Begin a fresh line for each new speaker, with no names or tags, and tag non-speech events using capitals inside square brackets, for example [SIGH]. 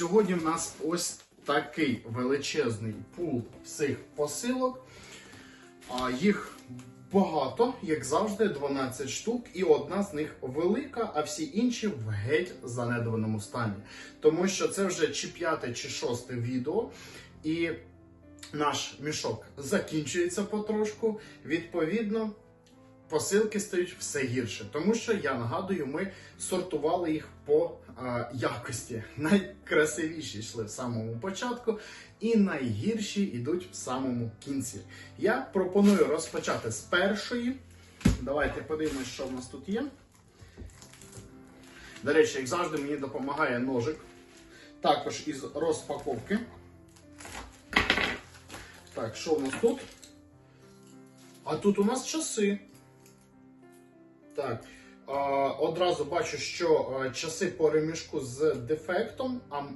Сьогодні в нас ось такий величезний пул всіх посилок. Їх багато, як завжди, 12 штук, і одна з них велика, а всі інші в геть занедбаному стані. Тому що це вже чи п'яте, чи шосте відео, і наш мішок закінчується потрошку. Відповідно, посилки стають все гірше. Тому що я нагадую, ми сортували їх по е, якості. [LAUGHS] Найкрасивіші йшли в самому початку, і найгірші йдуть в самому кінці. Я пропоную розпочати з першої. Давайте подивимось, що в нас тут є. До речі, як завжди, мені допомагає ножик. Також із розпаковки. Так, що у нас тут? А тут у нас часи. Так. Одразу бачу, що часи по ремішку з дефектом,